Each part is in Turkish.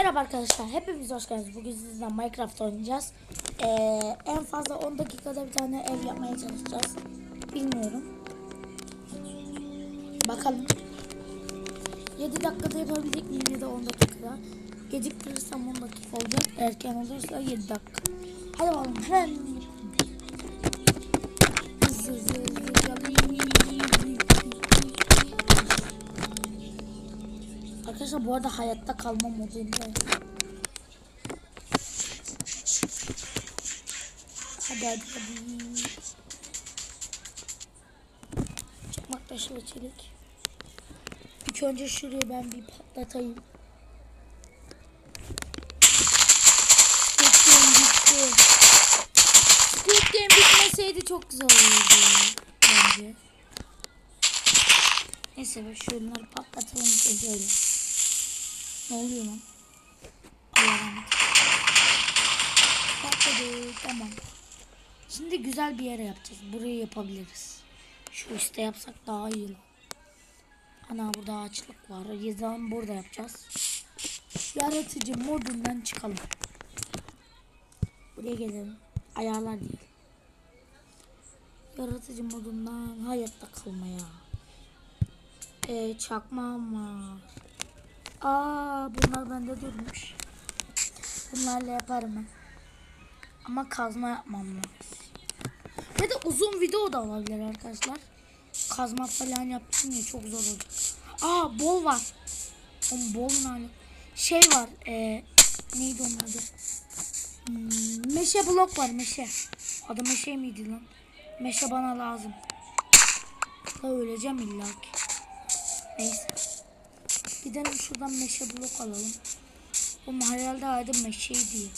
Merhaba arkadaşlar, hepimiz hoş geldiniz. Bugün sizle Minecraft oynayacağız. Ee, en fazla 10 dakikada bir tane ev yapmaya çalışacağız. Bilmiyorum. Bakalım. 7 dakikada yapabilecek miyim ya da 10 dakikada. Geciktirirsem 10 dakika olacak. Erken olursa 7 dakika. Hadi bakalım. Hızlı hızlı hızlı Arkadaşlar bu arada hayatta kalma modundayım. Hadi hadi hadi. Çıkmak taşı ve çelik. İlk önce şurayı ben bir patlatayım. Game bitti. Squid bitmeseydi çok güzel olurdu bence. Neyse şunları patlatalım şöyle. Ne oluyor lan? Tamam. Şimdi güzel bir yere yapacağız. Burayı yapabiliriz. Şu üstte yapsak daha iyi. Ana burada ağaçlık var. Yazan burada yapacağız. Yaratıcı modundan çıkalım. Buraya gelelim. Ayarlar değil. Yaratıcı modundan hayatta kalmaya. Ee, çakmağım var. Aa bunlar bende durmuş. Bunlarla yaparım ben. Ama kazma yapmam lazım. Ya da uzun video da olabilir arkadaşlar. Kazma falan yaptım ya çok zor olacak. Aa bol var. Oğlum bol ne Şey var. E, neydi onun adı? Hmm, meşe blok var meşe. Adı meşe miydi lan? Meşe bana lazım. Da öleceğim illa ki. Neyse. Gidelim şuradan meşe blok alalım. Bu herhalde adı meşeydi.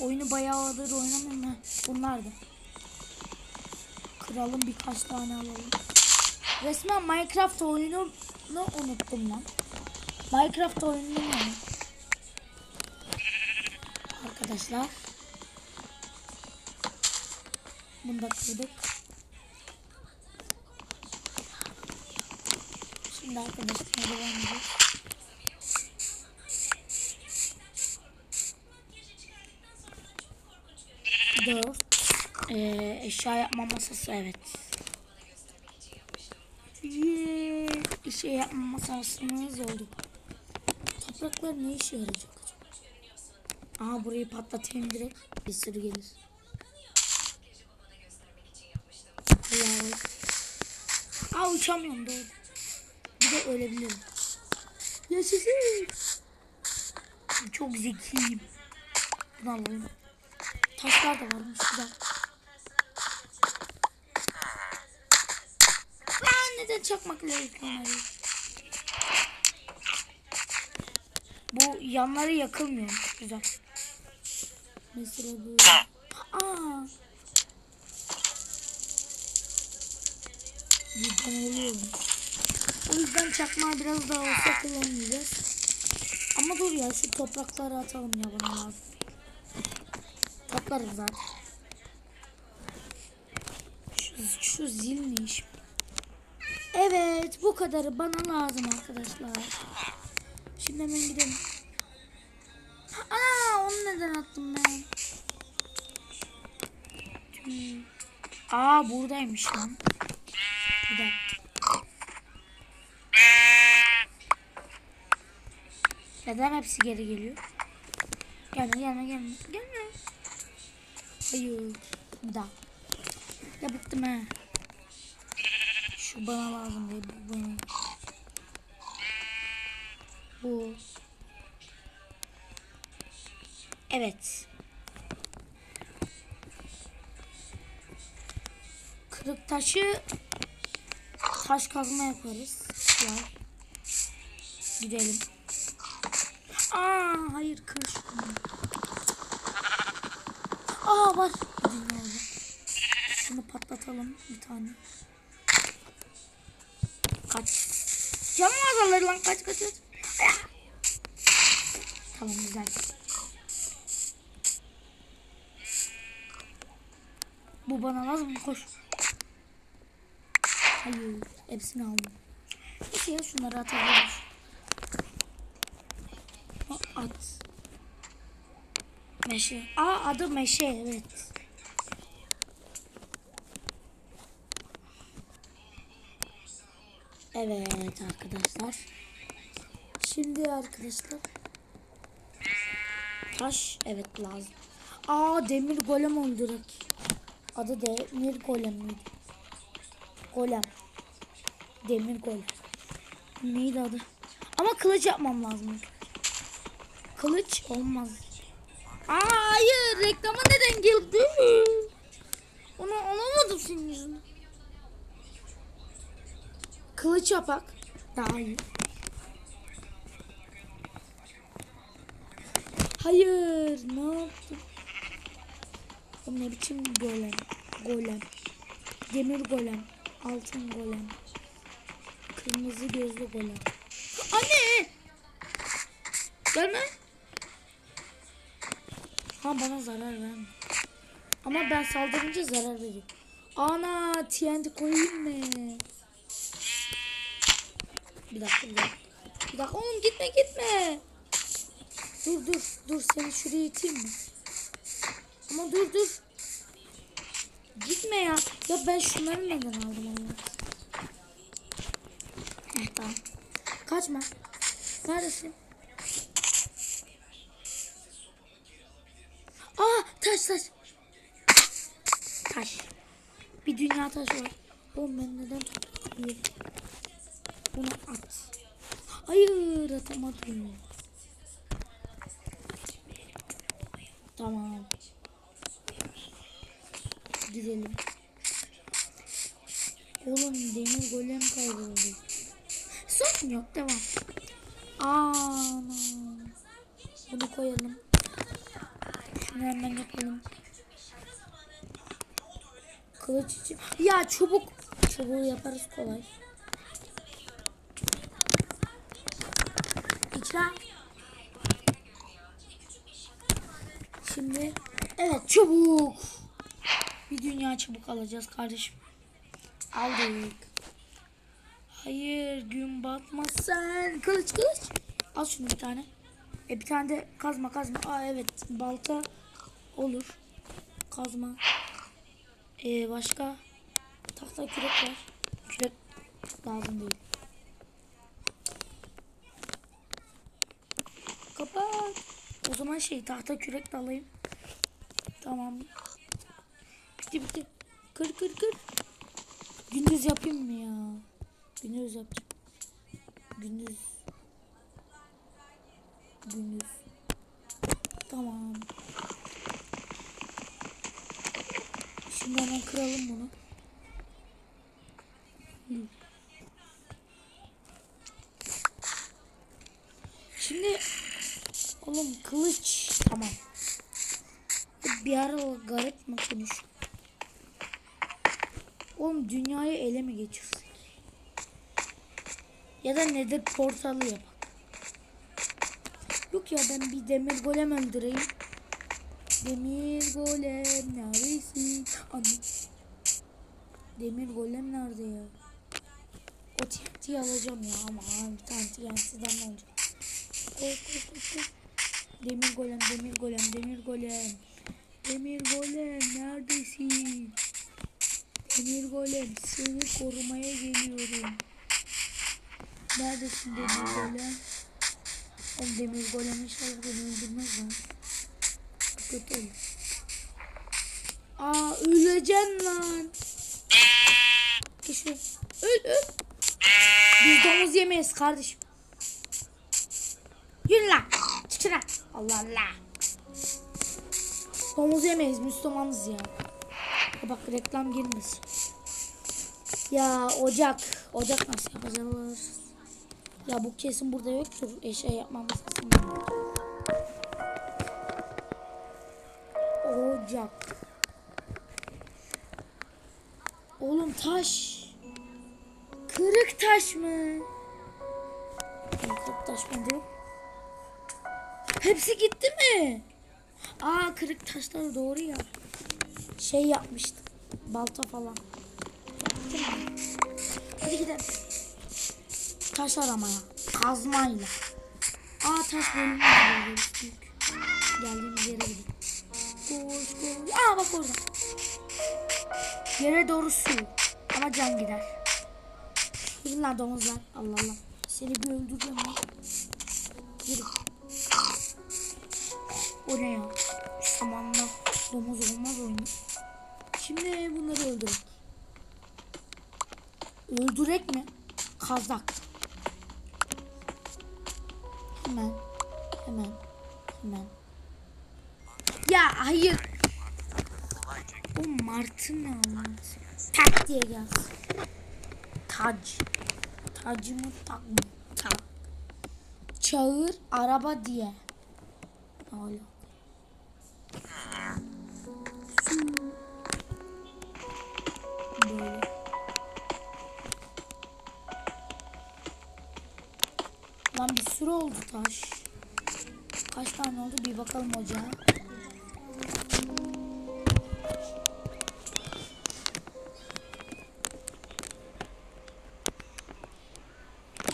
Oyunu bayağıdır oynamıyorum ha. Bunlar da. Kıralım birkaç tane alalım. Resmen Minecraft oyununu unuttum lan. Minecraft oyununu unuttum. Arkadaşlar. Bunu da kırdık. Şimdi arkadaşlar devam ediyoruz. Dört. Ee, eşya yapma masası evet. Yeah. Eşya yapma masasımız oldu. Topraklar ne işe yarayacak? Aha burayı patlatayım direkt. Bir sürü gelir. Bak. Aa uçamıyorum doğru. De ölebilirim. Yaşasın. Çok zekiyim. Bunu alalım. Taşlar da varmış güzel. Aa, neden çakmakla yıkanıyor? Bu yanları yakılmıyor. Güzel. Mesela bu. Aa. Cidden oluyor. O yüzden çakmağı biraz daha olsa kullanmayacağız. Ama dur ya şu toprakları atalım ya bana lazım. Toplarım zaten. Şu, şu zil ne iş? Evet bu kadarı bana lazım arkadaşlar. Şimdi hemen gidelim. Aa onu neden attım ben? Aa buradaymış lan. Neden hepsi geri geliyor? Gelme gelme gelme. Gelme. Hayır. Bir daha. Ya bıktım ha. Şu bana lazım değil. Bu benim. Bu. Evet. Kırık taşı taş kazma yaparız. Gidelim. Hayır kır şunu. Aa var. Şunu patlatalım bir tane. Kaç. Canım azalır lan kaç kaç kaç. Tamam güzel. Bu bana lazım koş. Hayır hepsini aldım. Neyse ya şunları atabiliriz. At. Meşe. Aa adı Meşe evet. Evet arkadaşlar. Şimdi arkadaşlar. Taş evet lazım. Aa demir golem öldürek. Adı demir golem miydi? Golem. Demir golem. Neydi adı? Ama kılıç yapmam lazım. Kılıç olmaz. Aa, hayır reklama neden girdi? Onu alamadım senin yüzünden. Kılıç yapak. Daha iyi. Hayır ne yaptım? O ne biçim golem? Golem. Demir golem. Altın golem. Kırmızı gözlü golem. Anne! Gelme. Ha bana zarar verme. Ama ben saldırınca zarar veriyor. Ana TNT koyayım mı? Bir dakika bir dakika. Bir dakika oğlum gitme gitme. Dur dur dur seni şuraya iteyim mi? Ama dur dur. Gitme ya. Ya ben şunları neden aldım onu? Heh, tamam. Kaçma. Neredesin? Aa taş taş. Taş. Bir dünya taşı var. Oğlum ben neden Bir. Bunu at. Hayır atamadım. Tamam. Gidelim. Oğlum demir golem kayboldu. Sorun yok devam. Aa, bunu koyalım. Şunu hemen yapalım. Kılıç için. Ya çubuk. Çubuğu yaparız kolay. İkram. Şimdi evet çubuk. Bir dünya çubuk alacağız kardeşim. Aldık. Hayır gün batmasın. Kılıç kılıç. Al şunu bir tane. E bir tane de kazma kazma. Aa evet balta olur. Kazma. E başka tahta kürek var. Kürek lazım değil. Kapat. O zaman şey tahta kürek de alayım. Tamam. Bitti bitti. Kır kır kır. Gündüz yapayım mı ya? Gündüz yapacağım. Gündüz. Gündüz. Tamam. Şimdi hemen kıralım bunu. Hı. Şimdi oğlum kılıç tamam. Garip mi konuş? Oğlum dünyayı ele mi geçirsek? Ya da nedir portalı yapak. Yok ya ben bir demir golem öldüreyim. Demir golem neredesin? Anne. Demir golem nerede ya? O TNT'yi alacağım ya ama bir tane TNT'den olacak? Koş koş koş koş. Demir golem, demir golem, demir golem. Demir golem neredesin? Demir golem seni korumaya geliyorum. Neredesin demir golem? Oğlum demir golem inşallah beni öldürmez lan. Kötü. Aa öleceksin lan. Kişi öl öl. Biz domuz yemeyiz kardeşim. Yürü lan. Çıkın lan. Allah Allah. Domuz yemeyiz Müslümanız ya. Ya Bak reklam girmesin. Ya ocak. Ocak nasıl yapacağız? Ya bu kesin burada yoktur. Eşya yapmamız lazım. Ocak. Oğlum taş. Kırık taş mı? Kırık taş bende yok. Hepsi gitti mi? Aa kırık taşlar doğru ya. Şey yapmıştım. Balta falan. Hadi gidelim. Taş aramaya. Kazmayla. Aa taş bölümü büyük. Geldiğimiz yere gidelim. Koş koş. Aa bak orada. Yere doğru su. Ama can gider. Lan domuzlar. Allah Allah. Seni bir öldüreceğim. Yürü. O ne ya? Samanla domuz olmaz oyunu. Şimdi bunları öldürek. Öldürek mi? Kazak. Hemen. Hemen. Hemen. Ya hayır. O martı ne anlamı? Tak diye gelsin. Tac. Tacı mı tak mı? Tak. Çağır araba diye. Öyle. Böyle. Sürü oldu taş. Kaç tane oldu bir bakalım ocağa.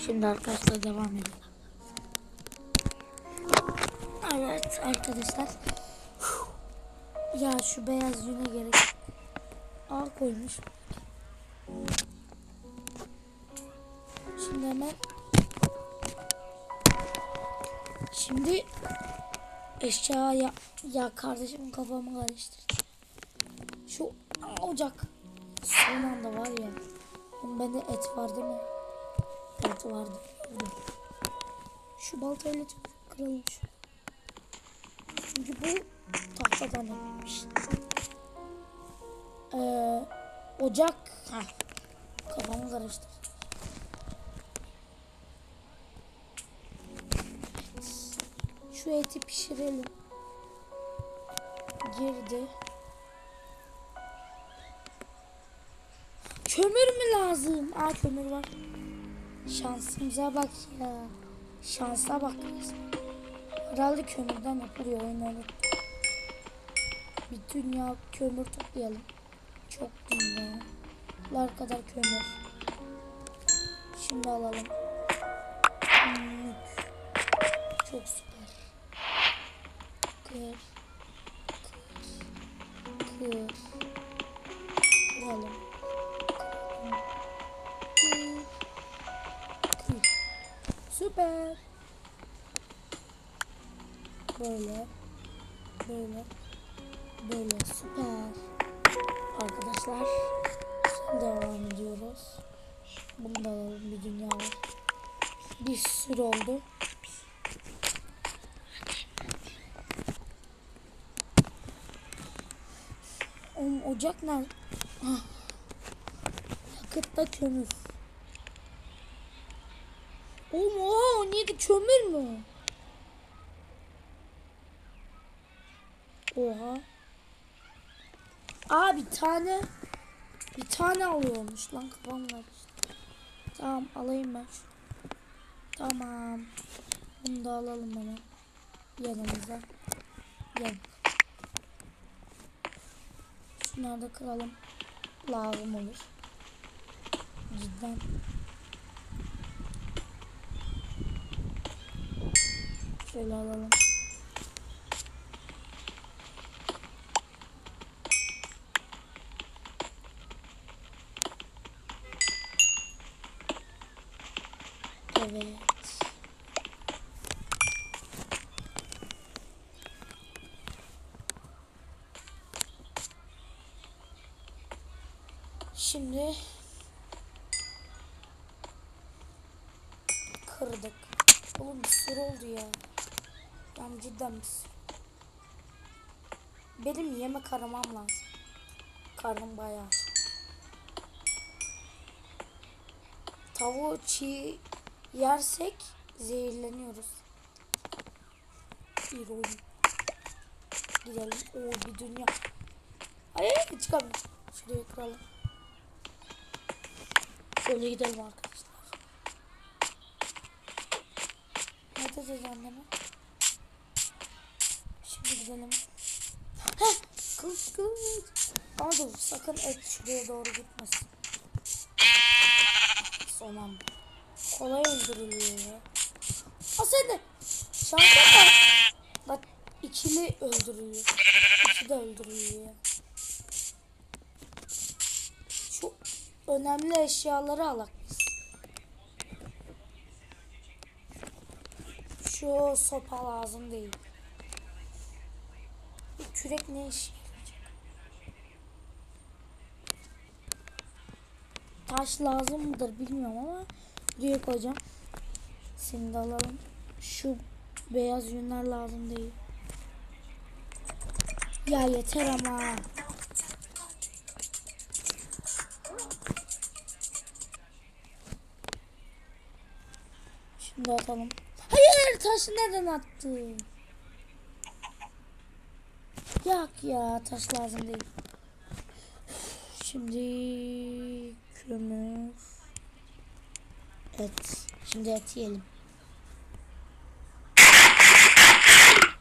Şimdi arkadaşlar devam edelim. Evet arkadaşlar. Ya şu beyaz yüne gerek. Al koymuş. Şimdi hemen Şimdi eşya ya, ya kardeşim kafamı karıştırdı. Şu ocak son anda var ya. Oğlum bende et var değil mi? Evet vardı. Şu baltayla kırılmış. Çünkü bu tahtadan yapılmış. Ee, ocak. Heh. Kafamı karıştırdı. Şu eti pişirelim. Girdi. Kömür mü lazım? Aa kömür var. Şansımıza bak ya. Şansa bak. Herhalde kömürden yapılıyor unuttum. Bir dünya kömür toplayalım. Çok dünyalar kadar kömür. Şimdi alalım. Hmm. Çok süper. Kır. Kır. Kır. Kıralım. Kır. Kır. Süper. Böyle. Böyle. Böyle süper. Arkadaşlar. Devam ediyoruz. Bunu da alalım bir dünya var. Bir sürü oldu. Oğlum ocak nerede? Ah. Yakıtta kömür. Oğlum oha neydi kömür mü? Oha. Aa bir tane bir tane alıyormuş lan kafam karıştı. Tamam alayım ben şu. Tamam. Bunu da alalım hemen. Yanımıza. Gel. Şunları kıralım. Lazım olur. Cidden. Şöyle alalım. Evet. Şimdi kırdık. Oğlum bir sürü oldu ya. Yani cidden bir sürü. Benim yemek aramam lazım. Karnım bayağı. Tavuğu çiğ yersek zehirleniyoruz. Bir oyun. Gidelim. Oo bir dünya. Ay ay çıkamıyorum. Şuraya kıralım. Şöyle gidelim arkadaşlar. Ne diyeceğiz anneme? Şimdi gidelim. Heh! Kılıç kılıç. Ama dur sakın et şuraya doğru gitmesin. Son anda. Kolay öldürülüyor ya. Aa sen de. Şansa da bak ikili öldürüyor. İki de öldürüyor önemli eşyaları alak biz. Şu sopa lazım değil. Bu kürek ne yarayacak? Taş lazım mıdır bilmiyorum ama buraya koyacağım. Seni de alalım. Şu beyaz yünler lazım değil. Ya yeter ama. Şimdi atalım. Hayır taşı neden attın? Yak ya taş lazım değil. Şimdi kömür. Et. Şimdi et yiyelim.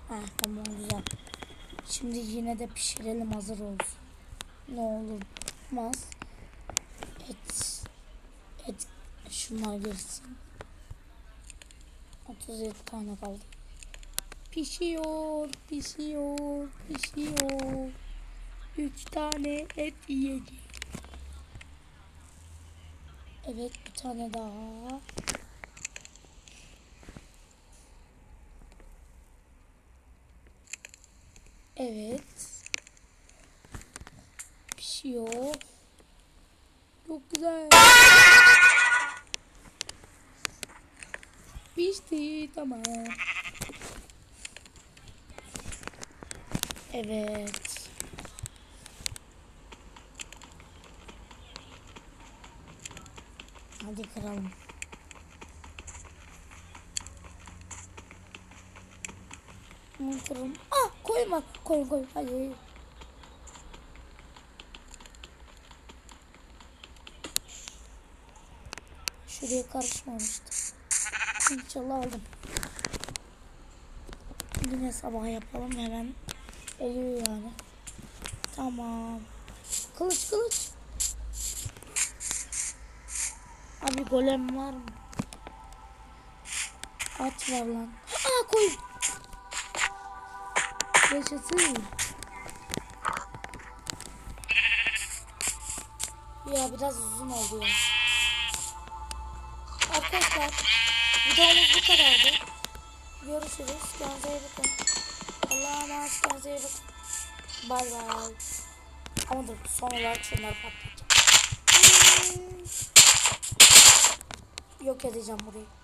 Heh, tamam güzel. Şimdi yine de pişirelim hazır olsun. Ne olur olmaz. Et. Et. Şunlar girsin. 37 tane kaldı. Pişiyor, pişiyor, pişiyor. 3 tane et yiyeceğim. Evet bir tane daha. Evet. Pişiyor. Çok güzel. Pişti tamam. Evet. Hadi kıralım. Bunu kıralım. Ah koyma. Koy koy. Hadi. Şuraya karışmamıştı. İnşallah aldım. Yine sabah yapalım hemen. Oluyor yani. Tamam. Kılıç kılıç. Abi golem var mı? At var lan. Aa koy. Yaşasın. Ya biraz uzun oldu ya. Arkadaşlar videomuz bu kadardı. Görüşürüz. Kendinize iyi bakın. Allah'a emanet kendinize iyi bakın. Bay bay. Ama dur son olarak şunları patlatacağım. Yok edeceğim burayı.